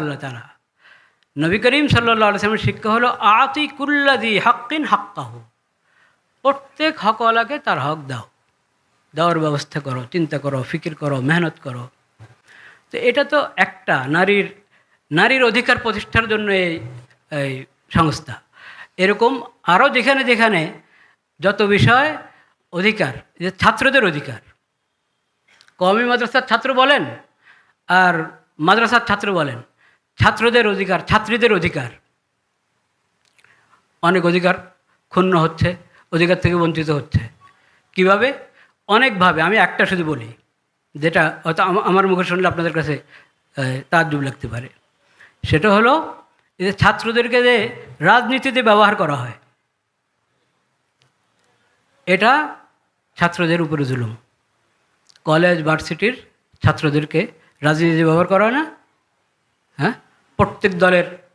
আল্লাহ তালা নবী করিম সাল্লা শিক্ষা হলো, আতি কুল্লাদি হাক্কিন হাক্কাহ। প্রত্যেক হকওয়ালাকে তার হক দাও। দেওয়ার ব্যবস্থা করো, চিন্তা করো, ফিকির করো, মেহনত করো। তো এটা তো একটা নারীর নারীর অধিকার প্রতিষ্ঠার জন্য এই এই সংস্থা। এরকম আরও যেখানে যেখানে যত বিষয় অধিকার যে ছাত্রদের অধিকার। কওমি মাদ্রাসার ছাত্র বলেন আর মাদ্রাসার ছাত্র বলেন। ছাত্রদের অধিকার, ছাত্রীদের অধিকার। অনেক অধিকার ক্ষুণ্ণ হচ্ছে, অধিকার থেকে বঞ্চিত হচ্ছে। কীভাবে? অনেকভাবে। আমি একটা শুধু বলি, যেটা হয়তো আমার মুখে শুনলে আপনাদের কাছে তাজ্জুব লাগতে পারে। সেটা হলো, যে ছাত্রদেরকে যে রাজনীতিতে ব্যবহার করা হয়, এটা ছাত্রদের উপরে জুলুম। কলেজ, ভার্সিটির ছাত্রদেরকে রাজনীতিতে ব্যবহার করা হয় না হ্যাঁ? প্রত্যেক দলের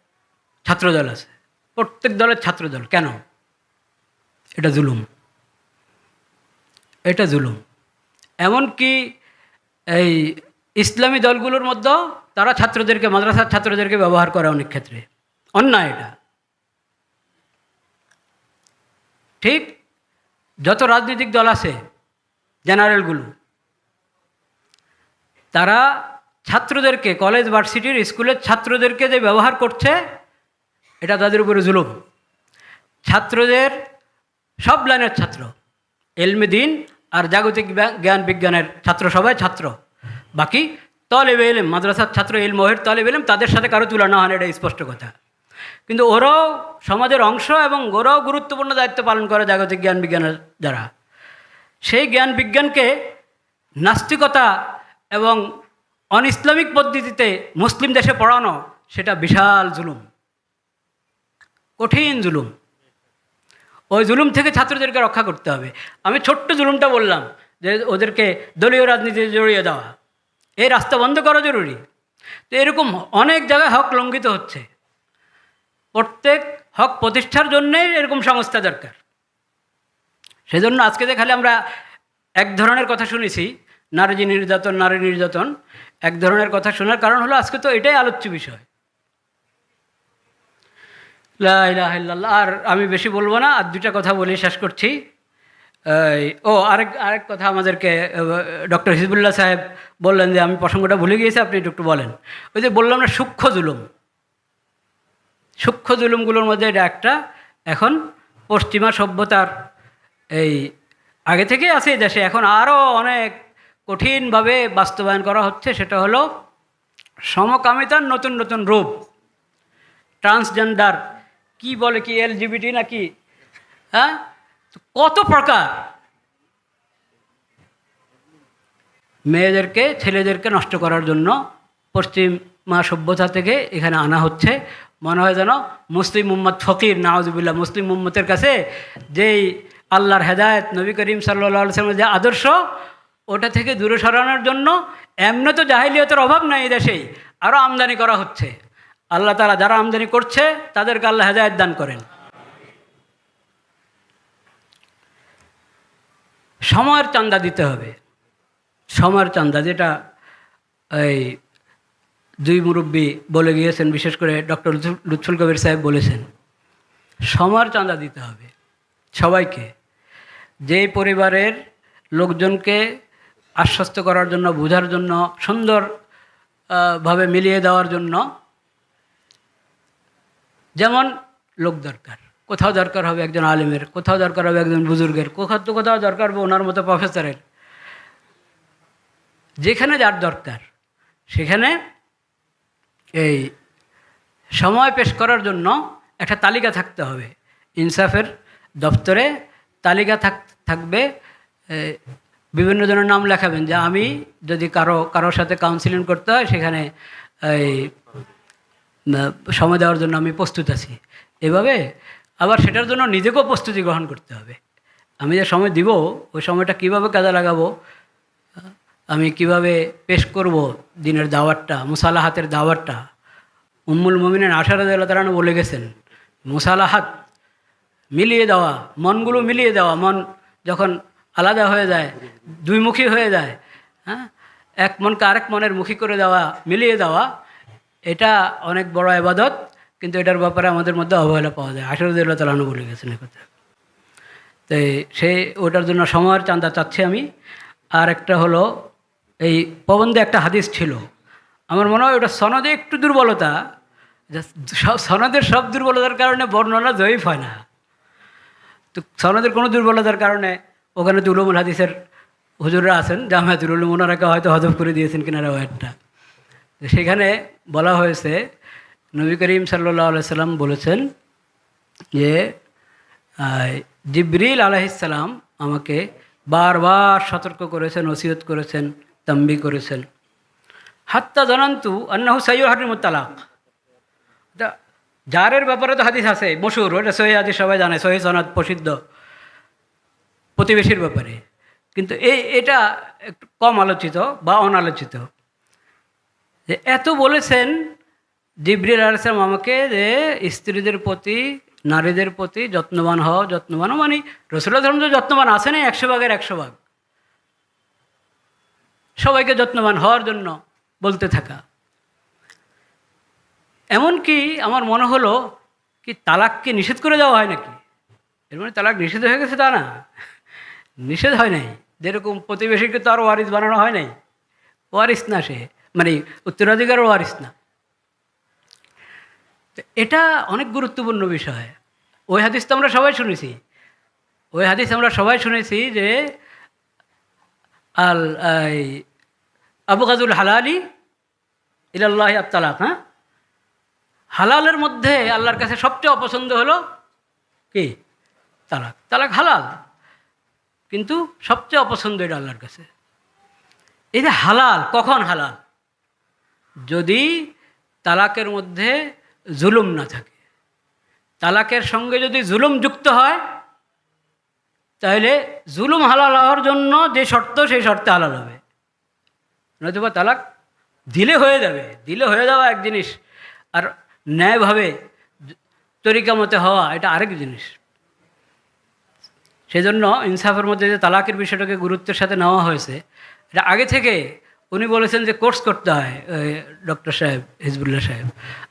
ছাত্রদল আছে। প্রত্যেক দলের ছাত্রদল। কেন? এটা জুলুম। এটা জুলুম। এমনকি এই ইসলামী দলগুলোর মধ্যেও তারা ছাত্রদেরকে, মাদ্রাসার ছাত্রদেরকে ব্যবহার করে অনেক ক্ষেত্রে। অন্যায় এটা। ঠিক যত রাজনৈতিক দল আছে জেনারেলগুলো তারা ছাত্রদেরকে কলেজ ভার্সিটির স্কুলের ছাত্রদেরকে যে ব্যবহার করছে, এটা তাদের উপরে জুলুম। ছাত্রদের সব লাইনের ছাত্র, এলমে দিন আর জাগতিক জ্ঞান বিজ্ঞানের ছাত্র সবাই ছাত্র। বাকি তলেবে এলেম, মাদ্রাসার ছাত্র এল মহের তলেবে এলেম, তাদের সাথে কারও তুলনা হয় এটা স্পষ্ট কথা। কিন্তু ওরাও সমাজের অংশ এবং ওরাও গুরুত্বপূর্ণ দায়িত্ব পালন করে জাগতিক জ্ঞান বিজ্ঞানের দ্বারা। সেই জ্ঞান বিজ্ঞানকে নাস্তিকতা এবং অন ইসলামিক পদ্ধতিতে মুসলিম দেশে পড়ানো, সেটা বিশাল জুলুম। কঠিন জুলুম। ওই জুলুম থেকে ছাত্রদেরকে রক্ষা করতে হবে। আমি ছোট্ট জুলুমটা বললাম যে ওদেরকে দলীয় রাজনীতিতে জড়িয়ে দেওয়া। এই রাস্তা বন্ধ করা জরুরি। তো এরকম অনেক জায়গায় হক লঙ্ঘিত হচ্ছে। প্রত্যেক হক প্রতিষ্ঠার জন্যে এরকম সংস্থা দরকার। সেজন্য আজকে যে খালি আমরা এক ধরনের কথা শুনেছি নারী নির্যাতন নারী নির্যাতন, এক ধরনের কথা শোনার কারণ হলো আজকে তো এটাই আলোচ্য বিষয়। লা ইলাহা ইল্লাল্লাহ। আর আমি বেশি বলব না, আর দুটা কথা বলে শেষ করছি। ও, আরেক আরেক কথা আমাদেরকে ডক্টর হিজবুল্লাহ সাহেব বললেন যে, আমি প্রসঙ্গটা ভুলে গিয়েছি, আপনি একটু বলেন। ওই যে বললাম না, সূক্ষ্ম জুলুম। সূক্ষ্ম জুলুমগুলোর মধ্যে এটা একটা। এখন পশ্চিমা সভ্যতার এই, আগে থেকে আছে দেশে, এখন আরও অনেক কঠিনভাবে বাস্তবায়ন করা হচ্ছে, সেটা হলো সমকামিতার নতুন নতুন রূপ। ট্রান্সজেন্ডার, কি বলে কি, এলজিবিটি নাকি? হ্যাঁ? কত প্রকার? মেয়েদেরকে, ছেলেদেরকে নষ্ট করার জন্য পশ্চিমা সভ্যতা থেকে এখানে আনা হচ্ছে। মনে হয় যেন মুসলিম উম্মত ফকির নাওজুবিল্লাহ মুসলিম উম্মতের কাছে যেই আল্লাহর হেদায়ত, নবী করিম সাল্লা সাল্লামের যে আদর্শ ওটা থেকে দূরে সরানোর জন্য এমনি তো জাহিলিয়তের অভাব নাই দেশেই আরও আমদানি করা হচ্ছে। আল্লাহ তারা যারা আমদানি করছে, তাদেরকে আল্লাহ হেদায়ত দান করেন। সময়ের চান্দা দিতে হবে। সময়ের চান্দা যেটা এই দুই মুরব্বী বলে গিয়েছেন, বিশেষ করে ডক্টর লুৎফুল কবির সাহেব বলেছেন, সময়ের চান্দা দিতে হবে সবাইকে। যে পরিবারের লোকজনকে আশ্বস্ত করার জন্য, বোঝার জন্য, সুন্দর ভাবে মিলিয়ে দেওয়ার জন্য। যেমন লোক দরকার। কোথাও দরকার হবে একজন আলিমের, কোথাও দরকার হবে একজন বুজুর্গের, কোথাও, তো কোথাও দরকার হবে ওনার মতো প্রফেসরের যেখানে যার দরকার, সেখানে এই সময় পেশ করার জন্য একটা তালিকা থাকতে হবে। ইনসাফের দপ্তরে তালিকা থাক, থাকবে বিভিন্ন জনের নাম লেখাবেন, যে আমি যদি কারও, কারোর সাথে কাউন্সিলিং করতে হয়, সেখানে এই সময় দেওয়ার জন্য আমি প্রস্তুত আছি। এভাবে আবার সেটার জন্য নিজেকেও প্রস্তুতি গ্রহণ করতে হবে। আমি যে সময় দিব, ওই সময়টা কীভাবে কাজে লাগাবো, আমি কীভাবে পেশ করব দিনের দাওয়াতটা, মুসালাহাতের দাওয়াতটা। উম্মুল মমিনের আশার তারা বলে গেছেন, মুসালাহাত মিলিয়ে দেওয়া, মনগুলো মিলিয়ে দেওয়া, মন যখন আলাদা হয়ে যায় দুইমুখী হয়ে যায় হ্যাঁ? এক মনকে আরেক মনের মুখী করে দেওয়া, মিলিয়ে দেওয়া, এটা অনেক বড় আবাদত, কিন্তু এটার ব্যাপারে আমাদের মধ্যে অবহেলা পাওয়া যায়। আঠেরো আশরুদ্দুল্লাহ তালানু বলে গেছেন কথা তো সেই ওটার জন্য সময়ের চান্দা চাচ্ছি আমি। আর একটা হলো, এই প্রবন্ধে একটা হাদিস ছিল। আমার মনে হয় ওটা সনদে একটু দুর্বলতা সব- সনদের সব দুর্বলতার কারণে বর্ণনা জয়ীফ হয় না। তো সনদের কোনো দুর্বলতার কারণে ওখানে তুলমুল হাদিসের হুজুররা আছেন, জামায়াতুল উলুম ওনারাকে হয়তো হজব করে দিয়েছেন কিনা রেওয়ায়তটা। সেখানে বলা হয়েছে, নবী করিম সাল্লাহ সাল্লাম বলেছেন যে জিবরিল আলাইসাল্লাম আমাকে বারবার সতর্ক করেছেন, ওসিয়ত করেছেন তম্বি করেছেন। হাত্তা জানান্তু আন্নাহু সাইয়ুর হাটির তালাক জারের ব্যাপারে তো হাদিস আছে, মশুর, ওটা সহি হাদিস সবাই জানে, সহি সনাদ প্রসিদ্ধ। প্রতিবেশীর ব্যাপারে। কিন্তু এই এটা একটু কম আলোচিত বা অনালোচিত। যে এত বলেছেন জিবরিল আলসালাম আমাকে যে স্ত্রীদের প্রতি, নারীদের প্রতি যত্নবান হও, যত্নবান মানে রসুল্লাহ ধর্ম তো যত্নবান আছে না, একশো ভাগের একশো ভাগ। সবাইকে যত্নবান হওয়ার জন্য বলতে থাকা। এমনকি আমার মনে হলো কি তালাককে নিষেধ করে দেওয়া হয় নাকি? এর মানে তালাক নিষেধ হয়ে গেছে তা না। নিষেধ হয় নাই। যেরকম প্রতিবেশীকে তো আর ওয়ারিস বানানো হয় নাই। ওয়ারিস না সে। মানে উত্তরাধিকার ওয়ারিস না। এটা অনেক গুরুত্বপূর্ণ বিষয়। ওই হাদিস তো আমরা সবাই শুনেছি। ওই হাদিস আমরা সবাই শুনেছি যে আল আবু কাজুল হালালি ইলাল্লাহ আত্মালাক হ্যাঁ? হালালের মধ্যে আল্লাহর কাছে সবচেয়ে অপছন্দ হলো কি? তালাক। তালাক হালাল। কিন্তু সবচেয়ে অপছন্দ এটা আল্লাহর কাছে। যে হালাল, কখন হালাল? যদি তালাকের মধ্যে জুলুম না থাকে। তালাকের সঙ্গে যদি জুলুম যুক্ত হয়, তাহলে জুলুম হালাল হওয়ার জন্য যে শর্ত, সেই শর্তে হালাল হবে। নয়তোবা তালাক দিলে হয়ে যাবে, দিলে হয়ে যাওয়া এক জিনিস। আর ন্যায়ভাবে তরিকা মতে হওয়া, এটা আরেক জিনিস। সেজন্য ইনসাফের মধ্যে যে তালাকের বিষয়টাকে গুরুত্বের সাথে নেওয়া হয়েছে, এটা আগে থেকে উনি বলেছেন যে কোর্স করতে হয় ডক্টর সাহেব, হিজবুল্লাহ সাহেব।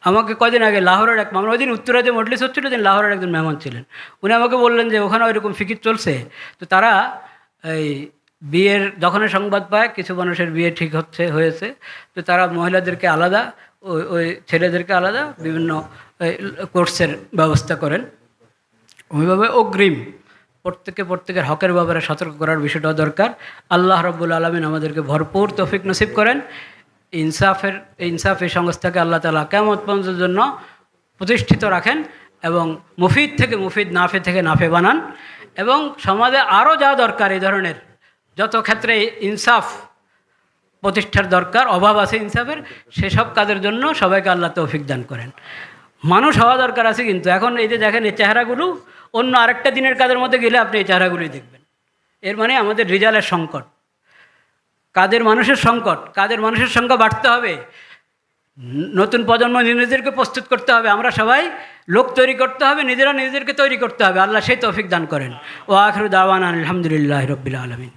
আমাকে কদিন আগে লাহোরের এক মামলা ওই দিন উত্তরা যে মডলিস হচ্ছিল দিন লাহোরের একজন মেহমান ছিলেন। উনি আমাকে বললেন যে ওখানে ওইরকম ফিকির চলছে, তো তারা এই বিয়ের, যখনই সংবাদ পায়, কিছু মানুষের বিয়ে ঠিক হচ্ছে, হয়েছে, তো তারা মহিলাদেরকে আলাদা ওই ওই ছেলেদেরকে আলাদা, বিভিন্ন কোর্সের ব্যবস্থা করেন। ওইভাবে অগ্রিম। প্রত্যেকে প্রত্যেকের হকের ব্যাপারে সতর্ক করার বিষয়টা দরকার। আল্লাহ রব্বুল আলমিন আমাদেরকে ভরপুর তৌফিক নসিব করেন। ইনসাফের, ইনসাফ এই সংস্থাকে আল্লাহ তালা কেমত পর্যন্ত জন্য প্রতিষ্ঠিত রাখেন এবং মুফিদ থেকে মুফিদ, নাফে থেকে নাফে বানান এবং সমাজে আরও যা দরকার এই ধরনের, যত ক্ষেত্রে ইনসাফ প্রতিষ্ঠার দরকার, অভাব আছে ইনসাফের, সেসব কাজের জন্য সবাইকে আল্লাহ তৌফিক দান করেন। মানুষ হওয়া দরকার আছে কিন্তু এখন এই যে দেখেন এই চেহারাগুলো অন্য আরেকটা দিনের কাজের মধ্যে গেলে আপনি এই চেহারাগুলি দেখবেন। এর মানে আমাদের রেজাল্টের সংকট। কাদের মানুষের সংকট? কাদের মানুষের সংখ্যা বাড়তে হবে? নতুন প্রজন্ম নিজেদেরকে প্রস্তুত করতে হবে। আমরা সবাই লোক তৈরি করতে হবে, নিজেরা নিজেদেরকে তৈরি করতে হবে। আল্লাহ সেই তৌফিক দান করেন। ও আখরু আলহামদুলিল্লাহ রবিল আলমিন।